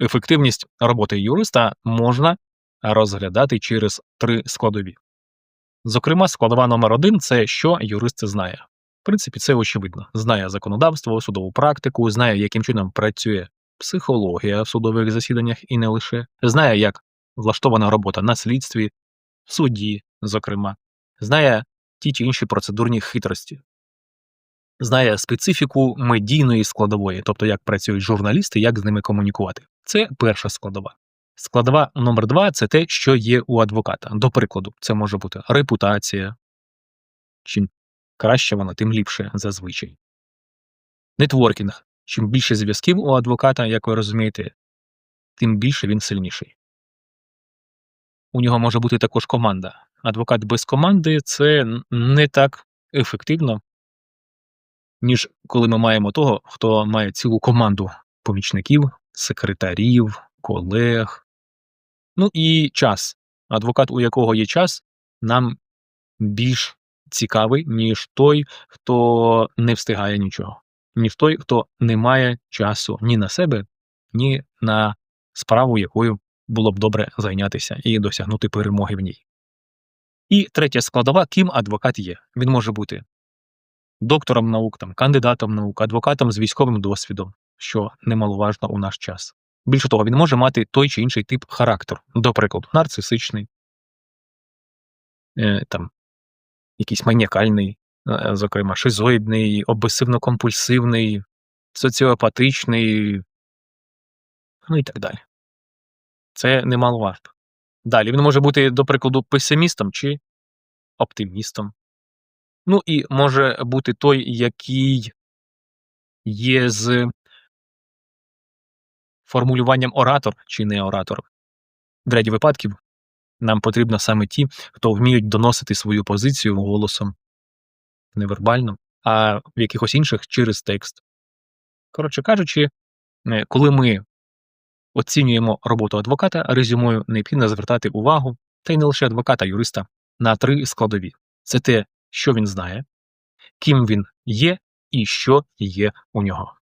ефективність роботи юриста можна розглядати через три складові. Зокрема, складова номер один це що юрист знає. В принципі, це очевидно. Знає законодавство, судову практику, знає, яким чином працює психологія в судових засіданнях і не лише, знає, як влаштована робота на слідстві, в суді, зокрема, знає ті чи інші процедурні хитрості, знає специфіку медійної складової, тобто як працюють журналісти, як з ними комунікувати. Це перша складова. Складова номер два це те, що є у адвоката. До прикладу, це може бути репутація. Чим краще вона, тим ліпше зазвичай. Нетворкінг. Чим більше зв'язків у адвоката, як ви розумієте, тим більше він сильніший. У нього може бути також команда. Адвокат без команди це не так ефективно, ніж коли ми маємо того, хто має цілу команду помічників, секретарів, колег. Ну і час. Адвокат, у якого є час, нам більш цікавий, ніж той, хто не встигає нічого, ніж той, хто не має часу ні на себе, ні на справу, якою було б добре зайнятися і досягнути перемоги в ній. І третя складова, ким адвокат є. Він може бути доктором наук, там, кандидатом наук, адвокатом з військовим досвідом, що немаловажно у наш час. Більше того, він може мати той чи інший тип характеру, до нарцисичний, е, там, якийсь маніакальний, е, зокрема, шизоїдний, обсесивно-компульсивний, соціопатичний, ну і так далі. Це немаловажно. Далі він може бути, до прикладу, песимістом чи оптимістом. Ну і може бути той, який є з формулюванням оратор чи не оратор. В ряді випадків нам потрібно саме ті, хто вміють доносити свою позицію голосом невербально, а в якихось інших через текст. Коротше кажучи, е, коли ми оцінюємо роботу адвоката, резюмою необхідно звертати увагу, та й не лише адвоката, юриста, на три складові: це те, що він знає, ким він є і що є у нього.